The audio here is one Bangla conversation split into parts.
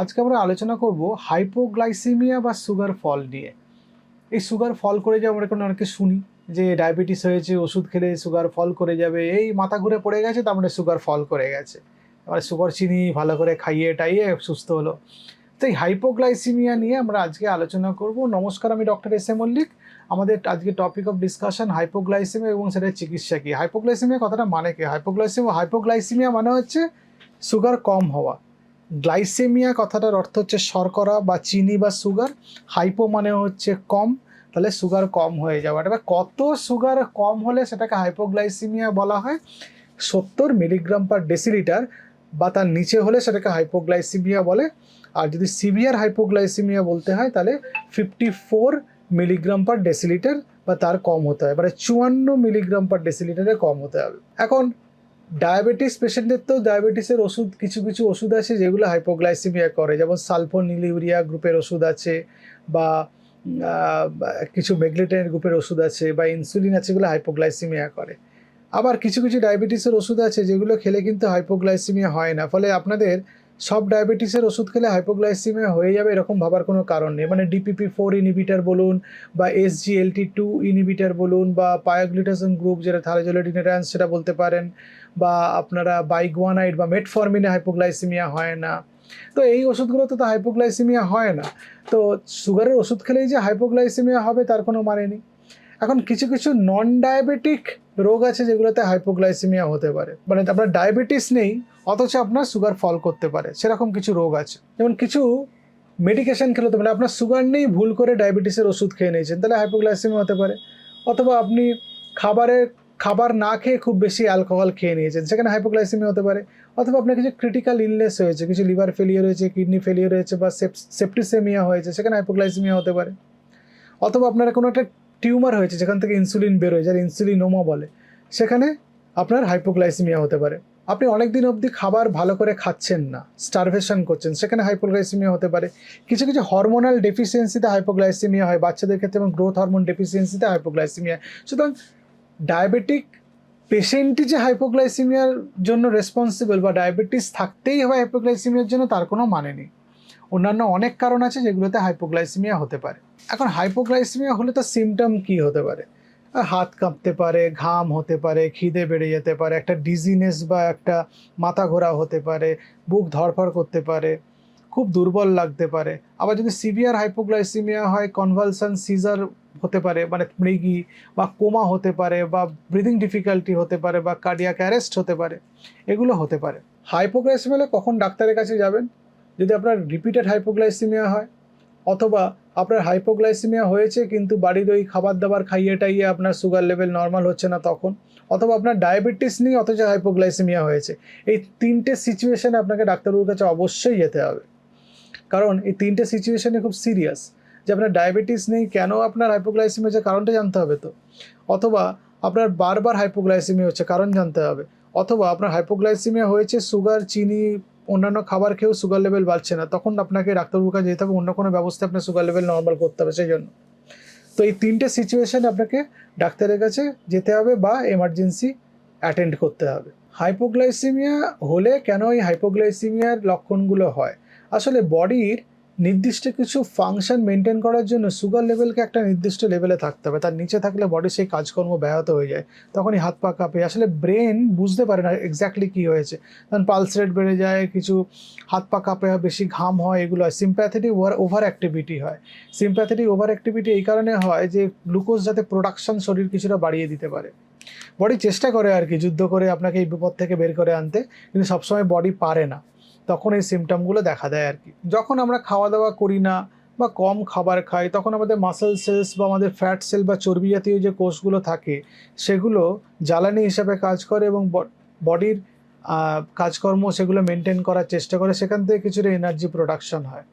আজকে আমরা আলোচনা করব হাইপোগ্লাইসিমিয়া বা সুগার ফল নিয়ে। এই সুগার ফল করে যাবে আমরা কোনো অনেকে শুনি যে ডায়াবেটিস হয়েছে, ওষুধ খেলে সুগার ফল করে যাবে, এই মাথা ঘুরে পড়ে গেছে, তার মানে সুগার ফল করে গেছে। এবার সুগার চিনি ভালো করে খাইয়ে টাইয়ে সুস্থ হলো। তো এই হাইপোগ্লাইসিমিয়া নিয়ে আমরা আজকে আলোচনা করব। নমস্কার, আমি ডক্টর এস এ মল্লিক। আমাদের আজকে টপিক অফ ডিসকাশন হাইপোগ্লাইসিমিয়া এবং সেটার চিকিৎসা কি। হাইপোগ্লাইসিমিয়া কথাটা মানে কি? হাইপোগ্লাইসিমিয়া হাইপোগ্লাইসিমিয়া মানে হচ্ছে সুগার কম হওয়া। গ্লাইসেমিয়া কথাটার অর্থ হচ্ছে শর্করা বা চিনি বা সুগার, হাইপো মানে হচ্ছে কম, তাহলে সুগার কম হয়ে যাওয়া। এবার কত সুগার কম হলে সেটাকে হাইপোগ্লাইসিমিয়া বলা হয়? সত্তর মিলিগ্রাম পার ডেসিলিটার বা তার নিচে হলে সেটাকে হাইপোগ্লাইসিমিয়া বলে। আর যদি সিভিয়ার হাইপোগ্লাইসিমিয়া বলতে হয়, তাহলে fifty four milligram per decilitre বা তার কম হতে হয়। এবারে চুয়ান্ন মিলিগ্রাম পার ডেসিলিটারে কম হতে হবে। এখন ডায়াবেটিস পেশেন্টদের তো ডায়াবেটিসের ওষুধ, কিছু কিছু ওষুধ আছে যেগুলো হাইপোগ্লাইসিমিয়া করে, যেমন সালফোনিলিউরিয়া গ্রুপের ওষুধ আছে বা কিছু মেগলেটেন গ্রুপের ওষুধ আছে বা ইনসুলিন আছে যেগুলো হাইপোগ্লাইসিমিয়া করে। আবার কিছু কিছু ডায়াবেটিসের ওষুধ আছে যেগুলো খেলে কিন্তু হাইপোগ্লাইসিমিয়া হয় না। ফলে আপনাদের সব ডায়াবেটিসের ওষুধ খেলে হাইপোগ্লাইসিমিয়া হয়ে যাবে এরকম ভাবার কোনো কারণ নেই। মানে ডিপিপি ফোর ইনিবিটার বলুন বা এসজিএলটি টু ইনিবিটার বলুন বা পায়োগ্লিটাসন গ্রুপ যেটা থাইরোজোলেডিনেরান্স সেটা বলতে পারেন বা আপনারা বাইগুয়ানাইড বা মেটফরমিনে হাইপোগ্লাইসিমিয়া হয় না। তো এই ওষুধগুলোতে তো হাইপোগ্লাইসিমিয়া হয় না। তো সুগারের ওষুধ খেলেই যে হাইপোগ্লাইসিমিয়া হবে তার কোনো মানে নেই। এখন কিছু কিছু নন ডায়াবেটিক রোগ আছে যেগুলোতে হাইপোগ্লাইসিমিয়া হতে পারে। মানে আপনার ডায়াবেটিস নেই, অথচ আপনার সুগার ফল করতে পারে। সেরকম কিছু রোগ আছে। যেমন কিছু মেডিকেশন খেলে হতে পারে আপনার সুগার নেই, ভুল করে ডায়াবেটিসের ওষুধ খেয়ে নিয়েছেন, তাহলে হাইপোগ্লাইসিমিয়া হতে পারে। অথবা আপনি খাবারের খাবার না খেয়ে খুব বেশি অ্যালকোহল খেয়ে নিয়েছেন, সেখানে হাইপোগ্লাইসিমিয়া হতে পারে। অথবা আপনার কিছু ক্রিটিক্যাল ইলনেস হয়েছে, কিছু লিভার ফেলিয়ার হয়েছে কিডনি ফেলিয়ার হয়েছে বা সেপ্টিসেমিয়া হয়েছে, সেখানে হাইপোগ্লাইসিমিয়া হতে পারে। অথবা আপনার কোনো একটা টিউমার হয়েছে, যেখান থেকে ইনসুলিন বেরোয়, যার ইনসুলিনোমা বলে, সেখানে আপনার হাইপোগ্লাইসিমিয়া হতে পারে। আপনি অনেক দিন অবধি খাবার ভালো করে খাচ্ছেন না স্টারভেশন করছেন, সেখানে হাইপোগ্লাইসিমিয়া হতে পারে। কিছু কিছু হরমোনাল ডেফিসিয়েন্সিতে হাইপোগ্লাইসিমিয়া হয়, বাচ্চাদের ক্ষেত্রে এবং গ্রোথ হরমোন ডেফিসিয়েন্সিতে হাইপোগ্লাইসিমিয়া সুতরাং ডায়াবেটিক পেশেন্টই যে হাইপোগ্লাইসিমিয়ার জন্য রেসপন্সিবল বা ডায়াবেটিস থাকতেই হবে হাইপোগ্লাইসিমিয়ার জন্য, তার কোনো মানে নেই। অন্যান্য অনেক কারণ আছে যেগুলোতে হাইপোগ্লাইসিমিয়া হতে পারে। এখন হাইপোগ্লাইসিমিয়া হলে তো সিমটম কি হতে পারে? হাত কাঁপতে পারে, ঘাম হতে পারে, খিদে বেড়ে যেতে পারে, একটা ডিজিনেস বা একটা মাথা ঘোরা হতে পারে, বুক ধরফর করতে পারে, খুব দুর্বল লাগতে পারে। আবার যদি সিভিয়ার হাইপোগ্লাইসিমিয়া হয় কনভালসান সিজার হতে পারে মানে মৃগি বা কোমা হতে পারে বা ব্রিদিং ডিফিকাল্টি হতে পারে বা কার্ডিয়াক অ্যারেস্ট হতে পারে, এগুলো হতে পারে। হাইপোগ্লাইসিমিয়া কখন ডাক্তারের কাছে যাবেন? যদি আপনার রিপিটেড হাইপোগ্লাইসিমিয়া হয়, অথবা আপনার হাইপোগ্লাইসিমিয়া হয়েছে কিন্তু বাড়ির ওই খাবার দাবার খাইয়ে টাইয়ে আপনার সুগার লেভেল নর্মাল হচ্ছে না তখন, অথবা আপনার ডায়াবেটিস নেই অথচ হাইপোগ্লাইসিমিয়া হয়েছে, এই তিনটে সিচুয়েশানে আপনাকে ডাক্তারবাবুর কাছে অবশ্যই যেতে হবে। কারণ এই তিনটে সিচুয়েশানে খুব সিরিয়াস যে আপনার ডায়াবেটিস নেই, কেন আপনার হাইপোগ্লাইসিমিয়া হচ্ছে কারণটা জানতে হবে তো। অথবা আপনার বারবার হাইপোগ্লাইসিমিয়া হচ্ছে কারণ জানতে হবে, অথবা আপনার হাইপোগ্লাইসিমিয়া হয়েছে সুগার চিনি অন্যান্য খাবার খেয়েও সুগার লেভেল বাড়ছে না। তখন আপনাকে ডাক্তারবাবুর কাছে যেতে হবে, অন্য কোনো ব্যবস্থা আপনার সুগার লেভেল নর্মাল করতে হবে সেই জন্য তো এই তিনটে সিচুয়েশানে আপনাকে ডাক্তারের কাছে যেতে হবে বা এমার্জেন্সি অ্যাটেন্ড করতে হবে। হাইপোগ্লাইসিমিয়া হলে কেন এই হাইপোগ্লাইসিমিয়ার লক্ষণগুলো হয়? আসলে বডির নির্দিষ্ট কিছু ফাংশন মেনটেন করার জন্য সুগার লেভেলকে একটা নির্দিষ্ট লেভেলে থাকতে হবে। তার নিচে থাকলে বডি সেই কাজকর্ম ব্যাহত হয়ে যায়। তখনই হাত পা কাঁপে। আসলে ব্রেন বুঝতে পারে না এক্স্যাক্টলি কী হয়েছে। কারণ পালস রেট বেড়ে যায়, কিছু হাত পা কাঁপে, বেশি ঘাম হয়, এগুলো হয়। সিম্প্যাথেটিক ওভার ওভার অ্যাক্টিভিটি হয়। সিম্প্যাথেটিক ওভার অ্যাক্টিভিটি এই কারণে হয় যে গ্লুকোজ যাতে প্রোডাকশন শরীর কিছুটা বাড়িয়ে দিতে পারে। বডি চেষ্টা করে আর কি, যুদ্ধ করে আপনাকে এই বিপদ থেকে বের করে আনতে। কিন্তু সবসময় বডি পারে না। তখন এই সিমটমগুলো দেখা দেয় আর কি। যখন আমরা খাওয়া দাওয়া করি না বা কম খাবার খাই, তখন আমাদের মাসেল সেলস বা আমাদের ফ্যাট সেল বা চর্বি জাতীয় যে কোষগুলো থাকে, সেগুলো জ্বালানি হিসাবে কাজ করে এবং বডির কাজকর্ম সেগুলো মেনটেন করার চেষ্টা করে, সেখান থেকে কিছুটা এনার্জি প্রোডাকশন হয়।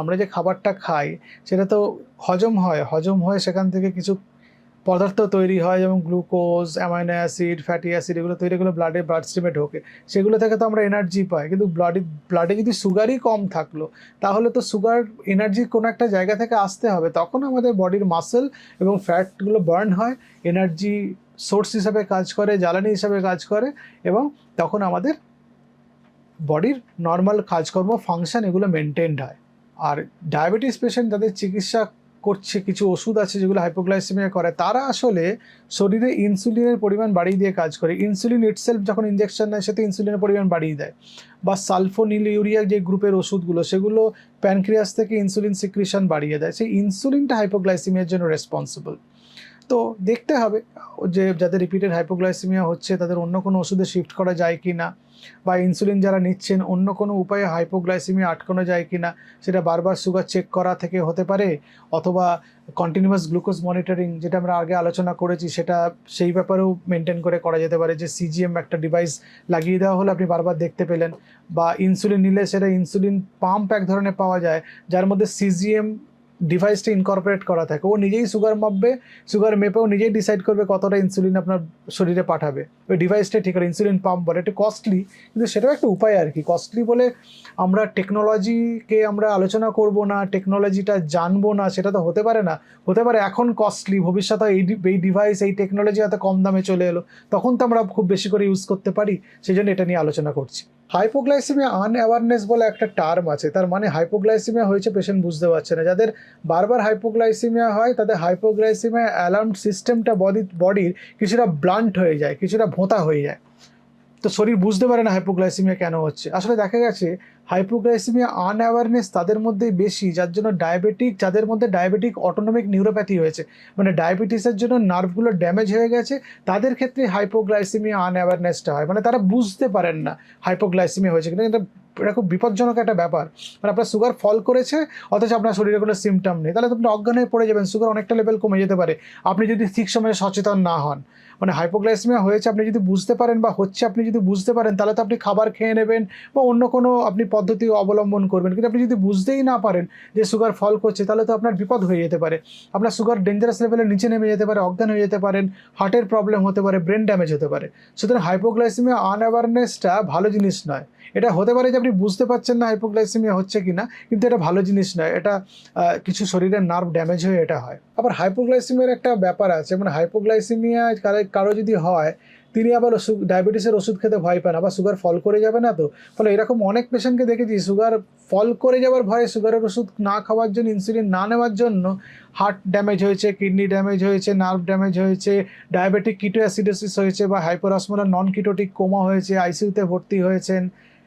আমরা যে খাবারটা খাই, সেটা তো হজম হয়, হজম হয়ে সেখান থেকে কিছু পদার্থ তৈরি হয়, যেমন glucose, amino acid, fatty acid, এগুলো তৈরি এগুলো ব্লাডে ব্লাড স্ট্রিমে ঢোকে। সেগুলো থেকে তো আমরা এনার্জি পাই, কিন্তু ব্লাডে ব্লাডে যদি সুগারই কম থাকল, তাহলে তো সুগার এনার্জি কোনো একটা জায়গা থেকে আসতে হবে। তখন আমাদের বডির মাসেল এবং ফ্যাটগুলো বার্ন হয় এনার্জি সোর্স হিসাবে কাজ করে, জ্বালানি হিসাবে কাজ করে, এবং তখন আমাদের বডির নর্মাল কাজকর্ম ফাংশন এগুলো মেনটেনড হয়। আর ডায়াবেটিস পেশেন্ট যাদের চিকিৎসা করছে, কিছু ওষুধ আছে যেগুলো হাইপোগ্লাইসেমিয়া করে, তারা আসলে শরীরে ইনসুলিনের পরিমাণ বাড়িয়ে দিয়ে কাজ করে। ইনসুলিন ইটসেলফ যখন ইঞ্জেকশন নেয় সেটা ইনসুলিনের পরিমাণ বাড়িয়ে দেয়। বা সালফোনিল ইউরিয়া যে গ্রুপের ওষুধগুলো, সেগুলো প্যানক্রিয়াস থেকে ইনসুলিন সিক্রিশন বাড়িয়ে দেয়। সেই ইনসুলিনটা হাইপোগ্লাইসেমিয়ার জন্য রেসপন্সিবল তো দেখতে হবে যে যাদের রিপিটেড হাইপোগ্লাইসিমিয়া হচ্ছে, তাদের অন্য কোনো ওষুধে শিফট করা যায় কি না বা ইনসুলিন যারা নিচ্ছেন, অন্য কোনো উপায়ে হাইপোগ্লাইসেমিয়া আটকানো যায় কি না সেটা বারবার সুগার চেক করা থেকে হতে পারে অথবা কন্টিনিউয়াস গ্লুকোজ মনিটরিং যেটা আমরা আগে আলোচনা করেছি, সেটা সেই ব্যাপারেও মেনটেন করে করা যেতে পারে যে সিজিএম একটা ডিভাইস লাগিয়ে দেওয়া হলে আপনি বারবার দেখতে পেলেন বা ইনসুলিন নিলে সেটা ইনসুলিন পাম্প এক ধরনের পাওয়া যায়, যার মধ্যে সিজিএম ডিভাইসটা ইনকর্পোরেট করা থাকে। ও নিজেই সুগার মাপবে সুগার মেপেও নিজেই ডিসাইড করবে কতটা ইনসুলিন আপনার শরীরে পাঠাবে। ওই ডিভাইসটা ঠিক আছে ইনসুলিন পাম্প বলে। একটু কস্টলি কিন্তু সেটাও একটা উপায় আর কি। কস্টলি বলে আমরা টেকনোলজিকে আমরা আলোচনা করব না টেকনোলজিটা জানব না, সেটা তো হতে পারে না। হতে পারে এখন কস্টলি ভবিষ্যতে এই এই ডিভাইস এই টেকনোলজি এত কম দামে চলে এলো। তখন তো আমরা খুব বেশি করে ইউজ করতে পারি। সেই জন্য এটা নিয়ে আলোচনা করছি। হাইপোগ্লাইসিমিয়া আনঅ্যাওয়ারনেস বলে একটা টার্ম আছে। তার মানে হাইপোগ্লাইসিমিয়া হয়েছে পেশেন্ট বুঝতে পারছে না। যাদের বারবার হাইপোগ্লাইসিমিয়া হয়, তাদের হাইপোগ্লাইসিমিয়া অ্যালার্ম সিস্টেমটা বডি বডির কিছুটা ব্লান্ট হয়ে যায়, কিছুটা ভোঁতা হয়ে যায়। তো শরীর বুঝতে পারে না হাইপোগ্লাইসিমিয়া কেন হচ্ছে। আসলে দেখা গেছে হাইপোগ্লাইসিমিয়া আনঅ্যাওয়ারনেস তাদের মধ্যেই বেশি, যার জন্য ডায়াবেটিক যাদের মধ্যে ডায়াবেটিক অটোনমিক নিউরোপ্যাথি হয়েছে। মানে ডায়াবেটিসের জন্য নার্ভগুলো ড্যামেজ হয়ে গেছে, তাদের ক্ষেত্রে হাইপোগ্লাইসিমিয়া আনঅ্যাওয়ারনেসটা হয়। মানে তারা বুঝতে পারেন না হাইপোগ্লাইসিমিয়া হয়েছে কিন্তু এটা এটা খুব বিপজ্জনক একটা ব্যাপার। মানে আপনার সুগার ফল করেছে, অথচ আপনার শরীরে কোনো সিমটম নেই। তাহলে আপনি অজ্ঞান হয়ে পড়ে যাবেন। সুগার অনেকটা লেভেল কমে যেতে পারে। আপনি যদি ঠিক সময়ে সচেতন না হন মানে হাইপোগ্লাইসিমিয়া হয়েছে, আপনি যদি বুঝতে পারেন বা হচ্ছে আপনি যদি বুঝতে পারেন, তাহলে তো আপনি খাবার খেয়ে নেবেন বা অন্য কোনো আপনি পদ্ধতি অবলম্বন করবেন। কিন্তু আপনি যদি বুঝতেই না পারেন যে সুগার ফল করছে, তাহলে তো আপনার বিপদ হয়ে যেতে পারে। আপনার সুগার ডেঞ্জারাস লেভেলের নিচে নেমে যেতে পারে, অজ্ঞান হয়ে যেতে পারেন হার্টের প্রবলেম হতে পারে ব্রেন ড্যামেজ হতে পারে। সুতরাং হাইপোগ্লাইসিমিয়া আনঅ্যাওয়ারনেসটা ভালো জিনিস নয়। এটা হতে পারে যে আপনি বুঝতে পারছেন না হাইপোগ্লাইসিমিয়া হচ্ছে কি না কিন্তু এটা ভালো জিনিস নয়। এটা কিছু শরীরের নার্ভ ড্যামেজ হয়ে এটা হয়। আবার হাইপোগ্লাইসিমিয়ার একটা ব্যাপার আছে। মানে হাইপোগ্লাইসিমিয়া কারও যদি হয় তিনি আবার ওষুধ, ডায়াবেটিসের ওষুধ খেতে ভয় পান, আবার সুগার ফল করে যাবে না তো? ফলে এরকম অনেক পেশেন্টকে দেখেছি সুগার ফল করে যাওয়ার ভয়ে সুগারের ওষুধ না খাওয়ার জন্য ইনসুলিন না নেওয়ার জন্য হার্ট ড্যামেজ হয়েছে কিডনি ড্যামেজ হয়েছে নার্ভ ড্যামেজ হয়েছে ডায়াবেটিক কিটো অ্যাসিডোসিস হয়েছে বা হাইপোরাসমোলার নন কিটোটিক কোমা হয়েছে আইসিইউতে ভর্তি হয়েছেন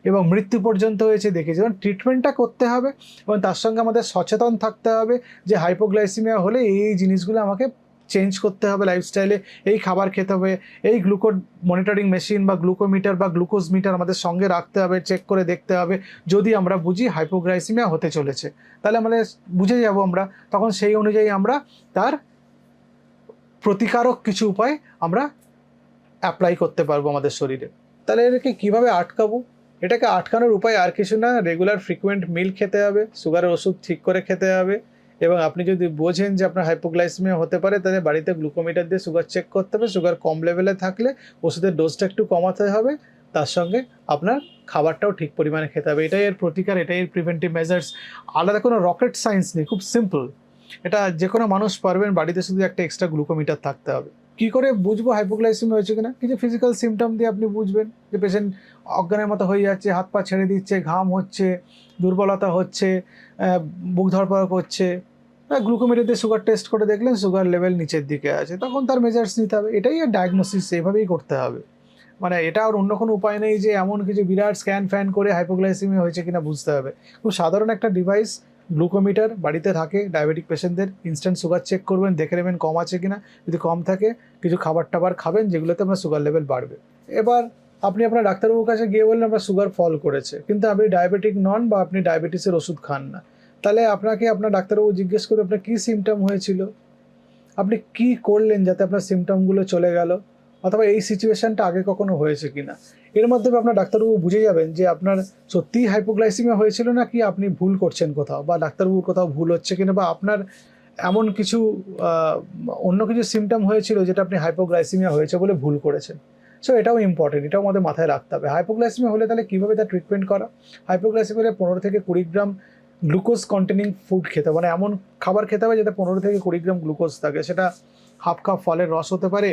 এবং মৃত্যু পর্যন্ত হয়েছে দেখেছি। এবং ট্রিটমেন্টটা করতে হবে এবং তার সঙ্গে আমাদের সচেতন থাকতে হবে যে হাইপোগ্লাইসিমিয়া হলে এই জিনিসগুলো আমাকে চেঞ্জ করতে হবে লাইফস্টাইলে এই খাবার খেতে হবে, এই গ্লুকো মনিটরিং মেশিন বা গ্লুকোমিটার বা গ্লুকোজ মিটার আমাদের সঙ্গে রাখতে হবে চেক করে দেখতে হবে, যদি আমরা বুঝি হাইপোগ্লাইসিমিয়া হতে চলেছে। তাহলে আমাদের বুঝে যাব আমরা, তখন সেই অনুযায়ী আমরা তার প্রতিকারক কিছু উপায় আমরা অ্যাপ্লাই করতে পারব আমাদের শরীরে। তাহলে এটাকে কীভাবে আটকাবো? এটাকে আটকানোর উপায় আর কিছু না রেগুলার ফ্রিকুয়েন্ট মিল খেতে হবে সুগারের ওষুধ ঠিক করে খেতে হবে এবং আপনি যদি বোঝেন যে আপনার হাইপোগ্লাইসিমিয়া হতে পারে, তাহলে বাড়িতে গ্লুকোমিটার দিয়ে সুগার চেক করতে হবে। সুগার কম লেভেলে থাকলে ওষুধের ডোজটা একটু কমাতে হবে। তার সঙ্গে আপনার খাবারটাও ঠিক পরিমাণে খেতে হবে। এটাই এর প্রতিকার, এটাই এর প্রিভেন্টিভ মেজার্স আলাদা কোনো রকেট সায়েন্স নেই, খুব সিম্পল এটা যে কোনো মানুষ পারবেন বাড়িতে শুধু একটা এক্সট্রা গ্লুকোমিটার থাকতে হবে। কি করে বুঝব হাইপোগ্লাইসিমিয়া হয়েছে কিনা? কিছু ফিজিক্যাল সিমটম দিয়ে আপনি বুঝবেন যে পেশেন্ট অজ্ঞানের মতো হয়ে যাচ্ছে, হাত পা ছেড়ে দিচ্ছে, ঘাম হচ্ছে, দুর্বলতা হচ্ছে বুক ধরপড় করছে। গ্লুকোমিটার দিয়ে সুগার টেস্ট করে দেখলেন সুগার লেভেল নিচের দিকে আছে, তখন তার মেজার্স নিতে হবে। এটাই আর ডায়াগনোসিস এভাবেই করতে হবে। মানে এটা আর অন্য কোনো উপায় নেই যে এমন কিছু বিরাট স্ক্যান ফ্যান করে হাইপোগ্লাইসিমিয়া হয়েছে কিনা বুঝতে হবে। খুব সাধারণ একটা ডিভাইস গ্লুকোমিটার বাড়িতে থাকে ডায়াবেটিক পেশেন্টদের ইনস্ট্যান্ট সুগার চেক করবেন, দেখে নেবেন কম আছে কিনা। যদি কম থাকে, কিছু খাবার টাবার খাবেন, যেগুলোতে আপনার সুগার লেভেল বাড়বে। এবার আপনি আপনার ডাক্তারবাবুর কাছে গিয়ে বললেন, আপনার সুগার ফল করেছে। কিন্তু আপনি ডায়াবেটিক নন বা আপনি ডায়াবেটিসের ওষুধ খান না। তাহলে আপনাকে আপনার ডাক্তারবাবু জিজ্ঞেস করে আপনার কী সিমটম হয়েছিল? আপনি কি করলেন যাতে আপনার সিমটমগুলো চলে গেল? অথবা এই সিচুয়েশনটা আগে কখনো হয়েছে কি না এর মাধ্যমে আপনার ডাক্তারবাবু বুঝে যাবেন যে আপনার সত্যিই হাইপোগ্লাইসিমিয়া হয়েছিল না কি আপনি ভুল করছেন কোথাও? বা ডাক্তারবাবুর কোথাও ভুল হচ্ছে কিনা? বা আপনার এমন কিছু অন্য কিছু সিমটম হয়েছিল যেটা আপনি হাইপোগ্লাইসিমিয়া হয়েছে বলে ভুল করেছেন? সো এটাও ইম্পর্টেন্ট এটাও আমাদের মাথায় রাখতে হবে। হাইপোগ্লাইসিমিয়া হলে তাহলে কীভাবে তার ট্রিটমেন্ট করা? হাইপোগ্লাইসিমিয়া হলে পনেরো থেকে কুড়ি গ্রাম গ্লুকোজ কন্টেনিং ফুড খেতে হবে। মানে এমন খাবার খেতে হবে যাতে পনেরো থেকে কুড়ি গ্রাম গ্লুকোজ থাকে। সেটা হাফ কাপ ফলের রস হতে পারে,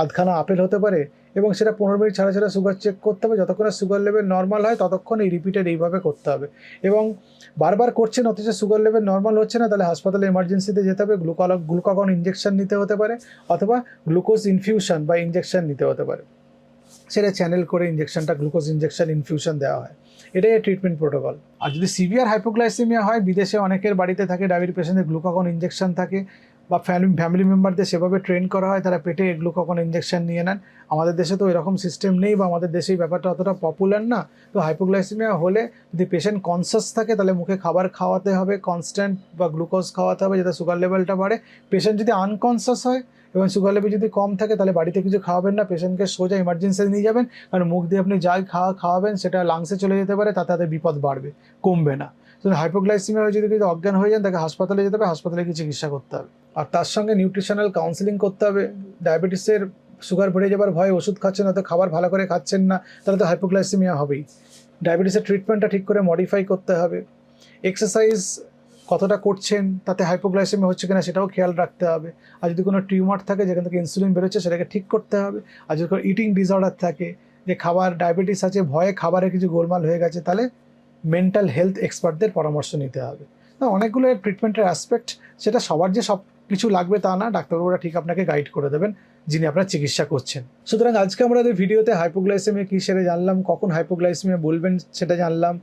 আধখানা আপেল হতে পারে এবং সেটা পনেরো মিনিট ছাড়া ছাড়া সুগার চেক করতে হবে। যতক্ষণ সুগার লেভেল নর্মাল হয়, ততক্ষণ এই রিপিটেড এইভাবে করতে হবে। এবং বারবার করছেন, অথচ সুগার লেভেল নর্মাল হচ্ছে না, তাহলে হাসপাতালে এমার্জেন্সিতে যেতে হবে। গ্লুকল গ্লুকাগন ইঞ্জেকশন নিতে হতে পারে অথবা গ্লুকোজ ইনফিউশন বা ইঞ্জেকশন নিতে হতে পারে। সেটা চ্যানেল করে ইঞ্জেকশনটা গ্লুকোজ ইঞ্জেকশন ইনফিউশন দেওয়া হয়। এটাই ট্রিটমেন্ট প্রোটোকল আর যদি সিভিয়ার হাইপোগ্লাইসেমিয়া হয়, বিদেশে অনেকের বাড়িতে থাকে ডায়াবেটিক পেশেন্টের গ্লুকাগন ইঞ্জেকশন থাকে বা ফ্যামিলি ফ্যামিলি মেম্বারদের সেভাবে ট্রেন করা হয়, তারা পেটে গ্লুকাগন ইঞ্জেকশন নিয়ে নেন। আমাদের দেশে তো এরকম সিস্টেম নেই বা আমাদের দেশে এই ব্যাপারটা অতটা পপুলার না। তো হাইপোগ্লাইসেমিয়া হলে যদি পেশেন্ট কনসাস থাকে, তাহলে মুখে খাবার খাওয়াতে হবে কনস্ট্যান্ট বা গ্লুকোজ খাওয়াতে হবে, যাতে সুগার লেভেলটা বাড়ে। পেশেন্ট যদি আনকনসাস হয় এবং সুগার লেভেল যদি কম থাকে, তাহলে বাড়িতে কিছু খাওয়াবেন না পেশেন্টকে সোজা ইমার্জেন্সি নিয়ে যাবেন কারণ মুখ দিয়ে আপনি যাই খাওয়া, খাওয়াবেন, সেটা লাংসে চলে যেতে পারে, তাতে তাদের বিপদ বাড়বে, কমবে না। তো হাইপোগ্লাইসিমিয়া হয়ে যদি কিছু অজ্ঞান হয়ে যান, তাকে হাসপাতালে যেতে হবে, হাসপাতালে গিয়ে চিকিৎসা করতে হবে। আর তার সঙ্গে নিউট্রিশনাল কাউন্সিলিং করতে হবে। ডায়াবেটিসের সুগার বেড়ে যাবার ভয়ে ওষুধ খাচ্ছেন হয়তো খাবার ভালো করে খাচ্ছেন না, তাহলে তো হাইপোগ্লাইসিমিয়া হবেই। ডায়াবেটিসের ট্রিটমেন্টটা ঠিক করে মডিফাই করতে হবে। এক্সারসাইজ কতটা করছেন, তাতে হাইপোগ্লাইসেমিয়া হচ্ছে কিনা সেটাও খেয়াল রাখতে হবে। আর যদি কোনো টিউমার থাকে যেখান থেকে ইনসুলিন বেরোচ্ছে সেটাকে ঠিক করতে হবে। আর যদি কোনো ইটিং ডিসঅর্ডার থাকে, যে খাবার ডায়াবেটিস আছে, ভয়ে খাবারে কিছু গোলমাল হয়ে গেছে, তাহলে মেন্টাল হেলথ এক্সপার্টদের পরামর্শ নিতে হবে। অনেকগুলো ট্রিটমেন্টের অ্যাসপেক্ট সেটা সবার যে সব কিছু লাগবে তা না, ডাক্তারবাবুরা ঠিক আপনাকে গাইড করে দেবেন, যিনি আপনার চিকিৎসা করছেন। সুতরাং আজকে আমাদের ভিডিওতে হাইপোগ্লাইসেমিয়া কী সেটা জানলাম, কখন হাইপোগ্লাইসেমিয়া বলবেন সেটা জানলাম।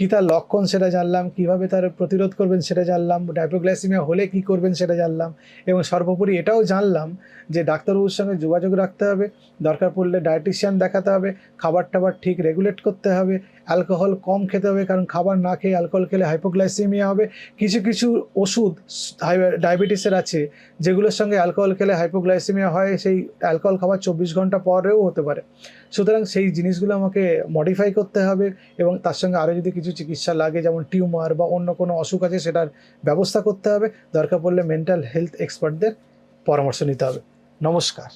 কী তার লক্ষণ সেটা জানলাম, কীভাবে তার প্রতিরোধ করবেন সেটা জানলাম হাইপোগ্লাইসেমিয়া হলে কি করবেন সেটা জানলাম, এবং সর্বোপরি এটাও জানলাম যে ডাক্তারবাবুর সঙ্গে যোগাযোগ রাখতে হবে, দরকার পড়লে ডায়েটিশিয়ান দেখাতে হবে খাবার টাবার ঠিক রেগুলেট করতে হবে অ্যালকোহল কম খেতে হবে, কারণ খাবার না খেয়ে অ্যালকোহল খেলে হাইপোগ্লাইসেমিয়া হবে। কিছু কিছু ওষুধ ডায়াবেটিসের আছে, যেগুলোর সঙ্গে অ্যালকোহল খেলে হাইপোগ্লাইসেমিয়া হয়, সেই অ্যালকোহল খাবার চব্বিশ ঘণ্টা পরেও হতে পারে। সুতরাং সেই জিনিসগুলো আমাকে মডিফাই করতে হবে এবং তার সঙ্গে আরও যদি কিছু চিকিৎসা লাগে, যেমন টিউমার বা অন্য কোনো অসুখ আছে, সেটার ব্যবস্থা করতে হবে। দরকার পড়লে মেন্টাল হেলথ এক্সপার্টদের পরামর্শ নিতে হবে। নমস্কার।